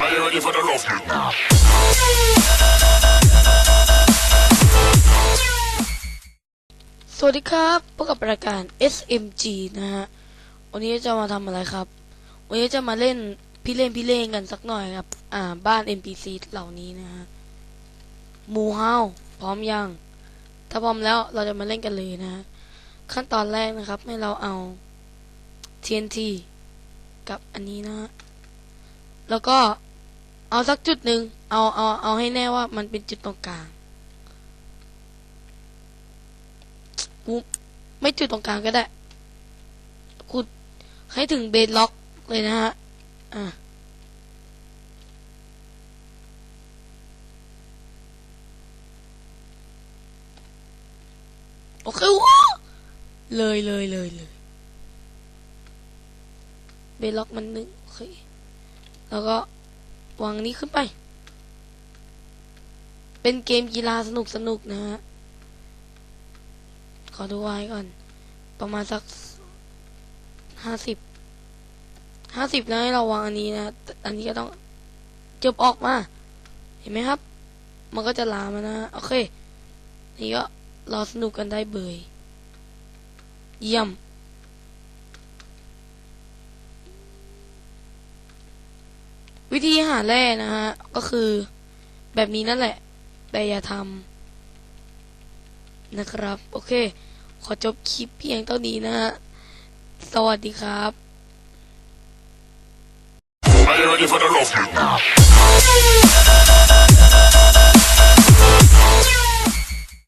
Are you ready for the rough neck? สวัสดีครับพบกับรายการ SMG นะฮะ วันนี้จะมาทำอะไรครับ วันนี้จะมาเล่นพี่เล่นพี่เล่นกันสักหน่อยครับ อ่า บ้าน NPC เหล่านี้นะฮะหมูเฮาพร้อมยัง ถ้าพร้อมแล้วเราจะมาเล่นกันเลยนะฮะ ขั้นตอนแรกนะครับ ให้เราเอา TNT กับอันนี้นะฮะ แล้วก็ เอาสักจุดหนึ่งเอาเอาเอาให้แน่ว่ามันเป็นจุดตรงกลางกูไม่จุดตรงกลางก็ได้กูให้ถึงเบสล็อกเลยนะฮะอะโอเคว้าเลยเลยเลยเลยเบล็อกมันนึงโอเคแล้วก็ วางนี้ขึ้นไป เป็นเกมกีฬาสนุกสนุกนะฮะ ขอดูไว้ก่อน ประมาณสักห้าสิบ ห้าสิบนะให้เราวางอันนี้นะ อันนี้ก็ต้องจบออกมา เห็นไหมครับ มันก็จะลามานะ โอเค นี่ก็รอสนุกกันได้เบย เยี่ยม วิธีหาแร่นะฮะ ก็คือแบบนี้นั่นแหละ แต่อย่าทำนะครับ โอเค ขอจบคลิปเพียงเท่านี้นะฮะ สวัสดีครับ Are you ready for the love?